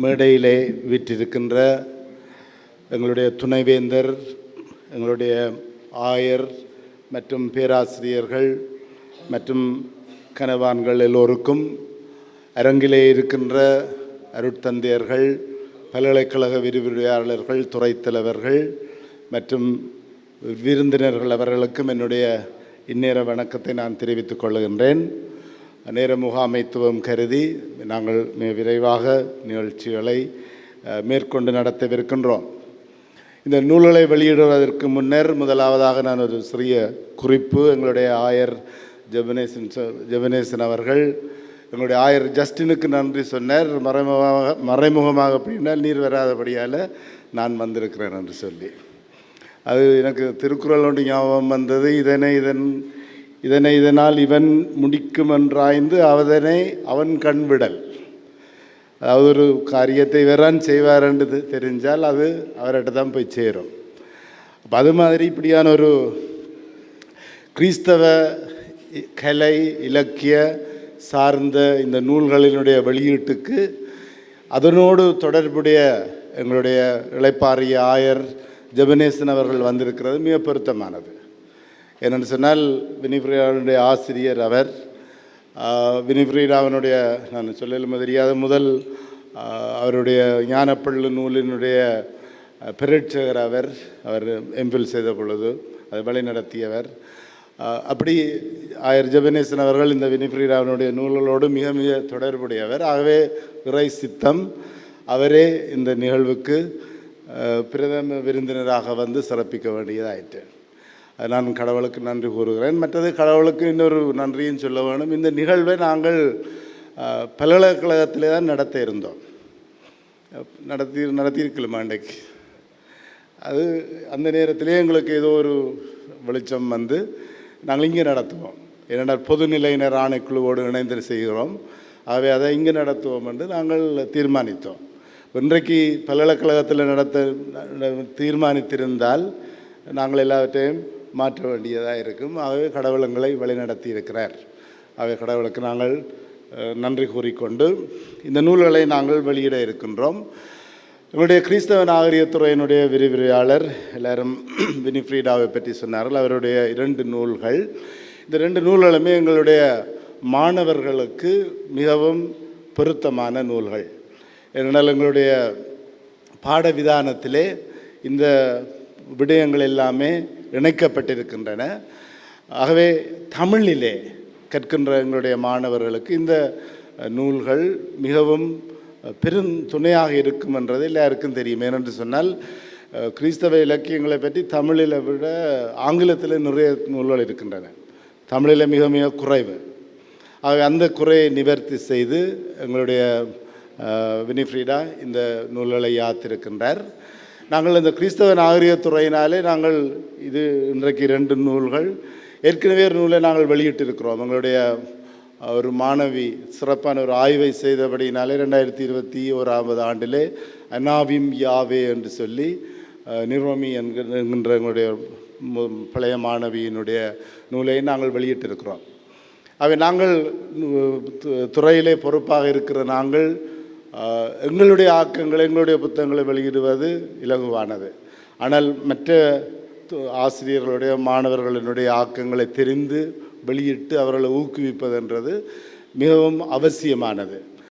மேடையிலே வீற்றிருக்கின்ற எங்களுடைய துணைவேந்தர் எங்களுடைய ஆயர் மற்றும் பேராசிரியர்கள் மற்றும் கனவான்கள் எல்லோருக்கும் அரங்கிலே இருக்கின்ற அருட்தந்தையர்கள் பல்கலைக்கழக விரிவுரையாளர்கள் துறைத்தலைவர்கள் மற்றும் விருந்தினர்கள் அவர்களுக்கும் என்னுடைய இந்நேர வணக்கத்தை நான் தெரிவித்துக் கொள்கின்றேன். நேர முகாமைத்துவம் கருதி நாங்கள் மிக விரைவாக நிகழ்ச்சிகளை மேற்கொண்டு நடத்தவிருக்கின்றோம். இந்த நூல்களை வெளியிடுவதற்கு முன்னர் முதலாவதாக நான் ஒரு சிறிய குறிப்பு. எங்களுடைய ஆயர் ஜெபனேசன் சொ- ஜெபனேசன் அவர்கள் எங்களுடைய ஆயர் ஜஸ்டினுக்கு நன்றி சொன்னார். மறைமுகமாக மறைமுகமாக அப்படின்னா நீர் வராதபடியால் நான் வந்திருக்கிறேன் என்று சொல்லி. அது எனக்கு திருக்குறள் ஒன்று ஞாபகம் வந்தது. இதனை இதன் இதனை இதனால் இவன் முடிக்கும் என்றாய்ந்து அவதனை அவன் கண்விடல். அதாவது ஒரு காரியத்தை வேறான் செய்வார் என்று தெரிஞ்சால் அது அவர்கிட்ட தான் போய் சேரும். அப்போ அது மாதிரி இப்படியான ஒரு கிறிஸ்தவ கலை இலக்கிய சார்ந்த இந்த நூல்களினுடைய வெளியீட்டுக்கு அதனோடு தொடர்புடைய எங்களுடைய இளைப்பாறிய ஆயர் ஜெபனேசன் அவர்கள் வந்திருக்கிறது மிக பொருத்தமானது. என்னென்னு சொன்னால் வினிப்ரியாவினுடைய ஆசிரியர் அவர் வினிபிரியாவினுடைய நான் சொல்லலும் தெரியாத முதல் அவருடைய ஞானப்பள்ளு நூலினுடைய பிரேட்சகர் அவர் அவர் எம்பில் செய்த பொழுது அதை வழி நடத்தியவர் அப்படி ஆயர் ஜெபனேசன் அவர்கள் இந்த வினிபிரியாவினுடைய நூல்களோடு மிக மிக தொடர்புடையவர். ஆகவே இறை சித்தம் அவரே இந்த நிகழ்வுக்கு பிரதம விருந்தினராக வந்து சிறப்பிக்க வேண்டியதாயிற்று. நான் கடவுளுக்கு நன்றி கூறுகிறேன். மற்றது கடவுளுக்கு இன்னொரு நன்றியும் சொல்ல வேணும். இந்த நிகழ்வை நாங்கள் பல்கலைக்கழகத்திலே தான் நடத்த இருந்தோம். நடத்தி நடத்தியிருக்கலாமா அன்றைக்கு? அது அந்த நேரத்திலே எங்களுக்கு ஏதோ ஒரு வெளிச்சம் வந்து நாங்கள் இங்கே நடத்துவோம். ஏனென்றால் பொதுநிலையினர் ஆணைக்குழுவோடு இணைந்து செய்கிறோம். ஆகவே அதை இங்கே நடத்துவோம் என்று நாங்கள் தீர்மானித்தோம். இன்றைக்கு பல்கலைக்கழகத்தில் நடத்த தீர்மானித்திருந்தால் நாங்கள் எல்லாவற்றையும் மாற்ற வேண்டியதாக இருக்கும். ஆகவே கடவுளங்களை வழிநடத்தி இருக்கிறார். ஆகவே கடவுளுக்கு நாங்கள் நன்றி கூறிக்கொண்டு இந்த நூல்களை நாங்கள் வெளியிட இருக்கின்றோம். எங்களுடைய கிறிஸ்தவ நாகரிகத்துறையினுடைய விரிவுரையாளர் எல்லாரும் வினிஃப்ரீடாவை பற்றி சொன்னார்கள். அவருடைய இரண்டு நூல்கள். இந்த ரெண்டு நூல்களுமே எங்களுடைய மாணவர்களுக்கு மிகவும் பொருத்தமான நூல்கள். ஏனென்றால் எங்களுடைய பாட விதானத்திலே இந்த விடயங்கள் எல்லாமே இணைக்கப்பட்டிருக்கின்றன. ஆகவே தமிழிலே கற்கின்ற எங்களுடைய மாணவர்களுக்கு இந்த நூல்கள் மிகவும் பெரும் துணையாக இருக்கும் என்றது எல்லாருக்கும் தெரியும். ஏனென்று சொன்னால் கிறிஸ்தவ இலக்கியங்களை பற்றி தமிழில் விட ஆங்கிலத்தில் நிறைய நூல்கள் இருக்கின்றன. தமிழில் மிக மிக குறைவு. ஆகவே அந்த குறையை நிவர்த்தி செய்து எங்களுடைய வினிஃப்ரீடா இந்த நூல்களை யாத்திருக்கின்றார். நாங்கள் இந்த கிறிஸ்தவ நாகரிகத்துறையினாலே நாங்கள் இது இன்றைக்கு ரெண்டு நூல்கள். ஏற்கனவே ஒரு நூலை நாங்கள் வெளியிட்டிருக்கிறோம். எங்களுடைய ஒரு மாணவி சிறப்பான ஒரு ஆய்வை செய்தபடினாலே ரெண்டாயிரத்தி இருபத்தி ஓராவது ஆண்டிலே அனாவிம் யாவே என்று சொல்லி அஹ், நிர்வமி என்கின்ற எங்களுடைய பழைய மாணவியினுடைய நூலை நாங்கள் வெளியிட்டிருக்கிறோம். அவை நாங்கள் து- துறையிலே பொறுப்பாக இருக்கிற நாங்கள் எங்களுடைய ஆக்கங்களை எங்களுடைய புத்தகங்களை வெளியிடுவது இலகுவானது. ஆனால் மற்ற ஆசிரியர்களுடைய மாணவர்களினுடைய ஆக்கங்களை தெரிந்து வெளியிட்டு அவர்களை ஊக்குவிப்பதென்றது மிகவும் அவசியமானது.